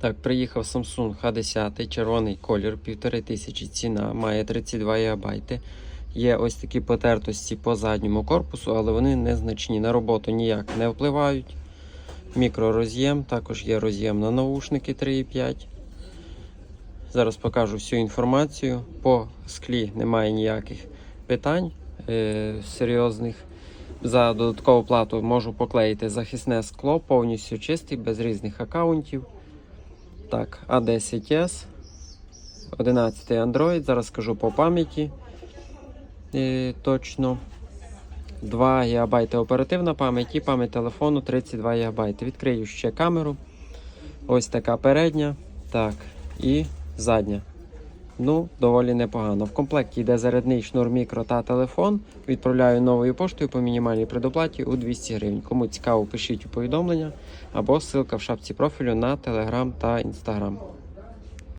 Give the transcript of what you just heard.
Так, приїхав Samsung H10, червоний колір, 1500 ціна, має 32 ГБ. Є ось такі потертості по задньому корпусу, але вони незначні. На роботу ніяк не впливають. Мікророз'єм, також є роз'єм на наушники 3,5. Зараз покажу всю інформацію. По склі немає ніяких питань е, серйозних. За додаткову плату можу поклеїти захисне скло, повністю чистий, без різних аккаунтів. Так, A10S, 11 Android, зараз скажу по пам'яті. Е, точно. 2 ГБ оперативна пам'ять і пам'ять телефону 32 ГБ. Відкрию ще камеру. Ось така передня. Так, і задня. Ну, доволі непогано. В комплекті йде зарядний шнур мікро та телефон. Відправляю новою поштою по мінімальній предоплаті у 200 гривень. Кому цікаво, пишіть у повідомлення або ссылка в шапці профілю на Telegram та Instagram.